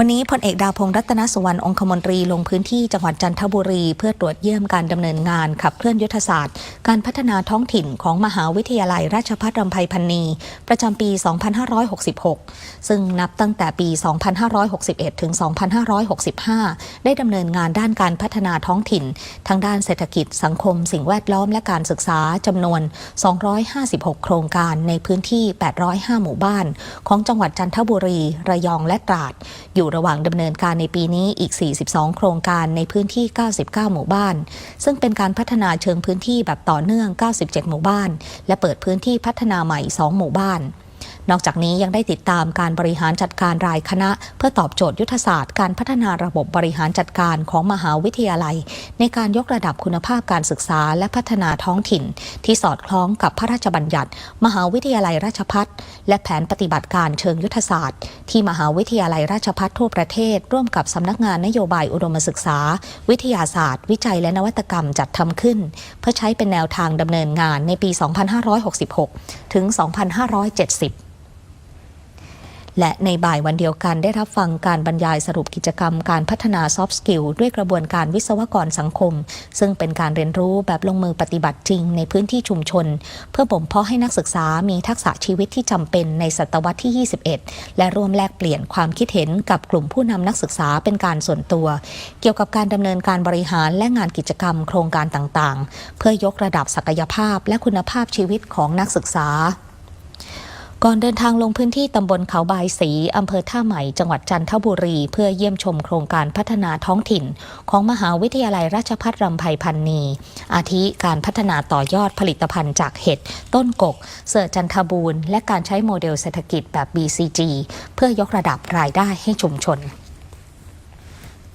วันนี้พลเอกดาวพงษ์รัตนสุวรรณองคมนตรีลงพื้นที่จังหวัดจันทบุรี เพื่อตรวจเยี่ยมการดำเนินงานขับเคลื่อนยุทธศาสตร์ การพัฒนาท้องถิ่นของมหาวิทยาลัยราชภัฏรำไพพันนี ประจำปี 2566 ซึ่งนับตั้งแต่ปี 2561 ถึง 2565 ได้ดำเนินงานด้านการพัฒนาท้องถิ่น ทั้งด้านเศรษฐกิจสังคม สิ่งแวดล้อมและการศึกษาจำนวน 256 โครงการในพื้นที่ 805 หมู่บ้าน ของจังหวัดจันทบุรี ระยองและตราดอยู่อยู่ระหว่างดำเนินการในปีนี้อีก 42 โครงการในพื้นที่ 99 หมู่บ้าน ซึ่งเป็นการพัฒนาเชิงพื้นที่แบบต่อเนื่อง 97 หมู่บ้าน และเปิดพื้นที่พัฒนาใหม่ 2 หมู่บ้าน นอกจากนี้ยังได้ติดตามการบริหารจัดการรายคณะ เพื่อตอบโจทย์ยุทธศาสตร์การพัฒนาระบบบริหารจัดการของมหาวิทยาลัย ในการยกระดับคุณภาพการศึกษาและพัฒนาท้องถิ่น ที่สอดคล้องกับพระราชบัญญัติ มหาวิทยาลัยราชพัฒและแผนปฏิบัติการเชิงยุทธศาสตร์ ที่มหาวิทยาลัยราชพัฒทั่วประเทศ ร่วมกับสำนักงานนโยบายอุดมศึกษา วิทยาศาสตร์ วิจัยและนวัตกรรมจัดทำขึ้น เพื่อใช้เป็นแนวทางดำเนินงานในปี 2566 ถึง 2570 และในบ่ายวันเดียวกันได้รับฟังการบรรยายสรุปกิจกรรมการพัฒนาซอฟต์สกิลด้วยกระบวนการวิศวกรสังคม ซึ่งเป็นการเรียนรู้แบบลงมือปฏิบัติจริงในพื้นที่ชุมชน เพื่อบ่มเพาะให้นักศึกษามีทักษะชีวิตที่จำเป็นในศตวรรษที่ 21 และร่วมแลกเปลี่ยนความคิดเห็นกับกลุ่มผู้นำนักศึกษาเป็นการส่วนตัว เกี่ยวกับการดำเนินการบริหารและงานกิจกรรมโครงการต่างๆ เพื่อยกระดับศักยภาพและคุณภาพชีวิตของนักศึกษา ก่อนเดินทางลงพื้นที่ตำบลเขาบายสีอำเภอท่าใหม่ จังหวัดจันทบุรี เพื่อเยี่ยมชมโครงการพัฒนาท้องถิ่น ของมหาวิทยาลัยราชภัฏรำไพพันนี อาทิการพัฒนาต่อยอดผลิตภัณฑ์จากเห็ด ต้นกก เสือจันทบูรณ์และการใช้โมเดลเศรษฐกิจแบบ BCG เพื่อยกระดับรายได้ให้ชุมชน